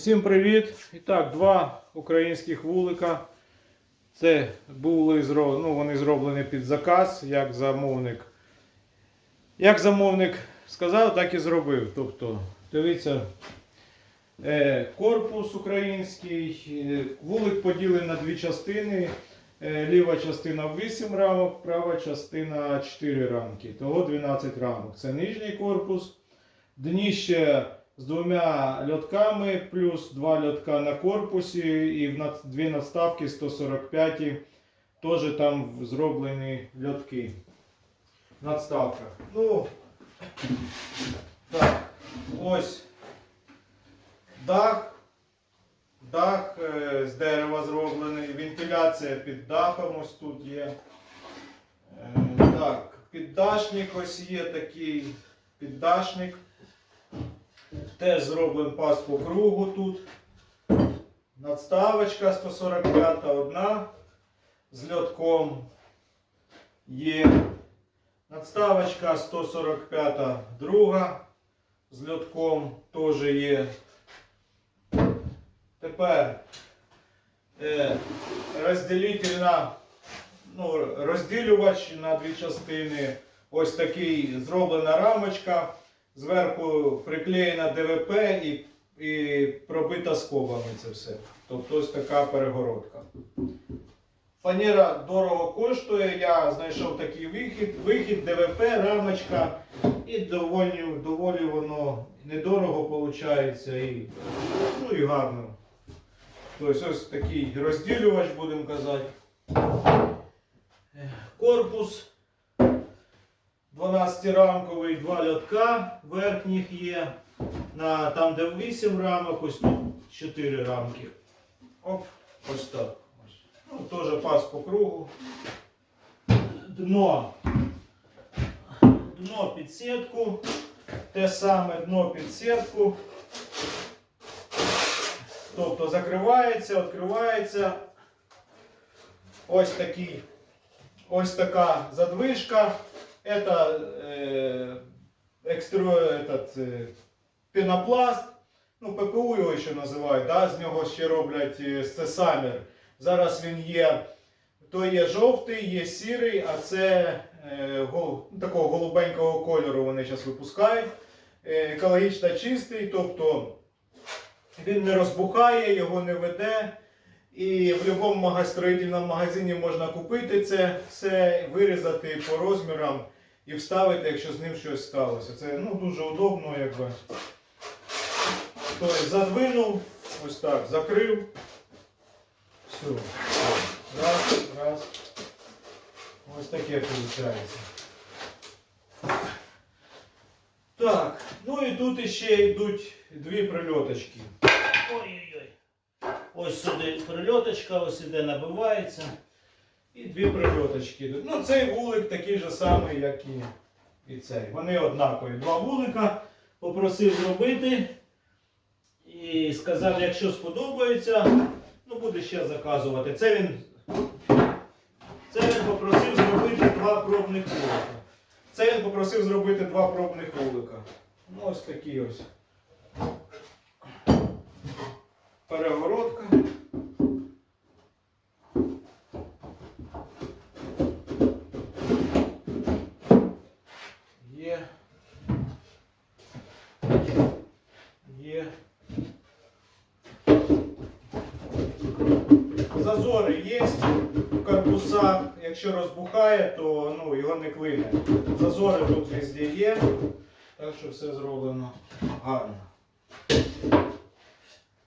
Усім привіт! І так, два українських вулика. Це були ну, вони зроблені під заказ, як замовник. Як замовник сказав, так і зробив. Тобто, дивіться, е, корпус український, е, вулик поділений на дві частини. Е, Ліва частина 8 рамок, права частина 4 рамки. Того 12 рамок. Це нижній корпус. Дніще з двома льотками, плюс два льотка на корпусі і в дві надставки 145 теж там зроблені льотки. Надставка. Ну, так, ось дах. Дах е, з дерева зроблений, вентиляція під дахом ось тут є. Е, Так, піддашник ось є такий піддашник. Теж зроблений пас по кругу тут. Надставочка 145 одна з льотком є. Надставочка 145 друга з льотком теж є. Тепер е, розділительна, ну, розділювач на дві частини. Ось такий зроблена рамочка. Зверху приклеєна ДВП і, і пробита скобами це все. Тобто ось така перегородка. Фанера дорого коштує. Я знайшов такий вихід, вихід ДВП, рамочка. І доволі, доволі воно недорого виходить і, ну, і гарно. Тобто ось такий розділювач, будемо казати. Корпус 12-рамковий, два льотка верхніх є. На, там, де 8 рамок, ось тут 4 рамки. Оп, ось так. Ну, теж пас по кругу. Дно. Дно під сітку. Те саме дно під сітку. Тобто закривається, відкривається. Ось такий, ось така задвижка. Это э, экстру, этот, э, пенопласт. Ну, ППУ його ще називають, да? з нього ще роблять е, сесамір. Зараз він є. То є жовтий, є сірий, а це е, гол, ну, такого голубенького кольору вони зараз випускають. Е, екологічно чистий, тобто він не розбухає, його не веде. І в будь-якому строїтельному магазині можна купити це, все, вирізати по розмірам і вставити, якщо з ним щось сталося. Це ну, дуже удобно, якби. Тобто задвинув, ось так, закрив. Все. Раз, раз. Ось таке виходить. Так, ну і тут іще йдуть дві прильоточки. Ось сюди прильоточка, ось іде набивається. І дві прильоточки йдуть. Ну, цей вулик такий же самий, як і, і цей. Вони однакові. Два вулика попросив зробити. І сказав, якщо сподобається, ну буде ще заказувати. Це він, це він попросив зробити два пробних вулика. Це він попросив зробити два пробних вулика. Ну, ось такі ось. Перегородка. Є. Є. Зазори є в корпусах. Якщо розбухає, то ну, його не клине. Зазори тут везде є. Так що все зроблено гарно.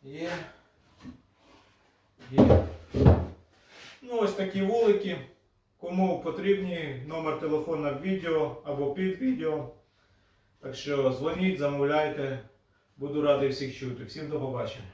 Є. Є. Ну, ось такі вулики. Кому потрібні, номер телефона в відео або під відео. Так що дзвоніть, замовляйте. Буду радий всіх чути. Всім до побачення.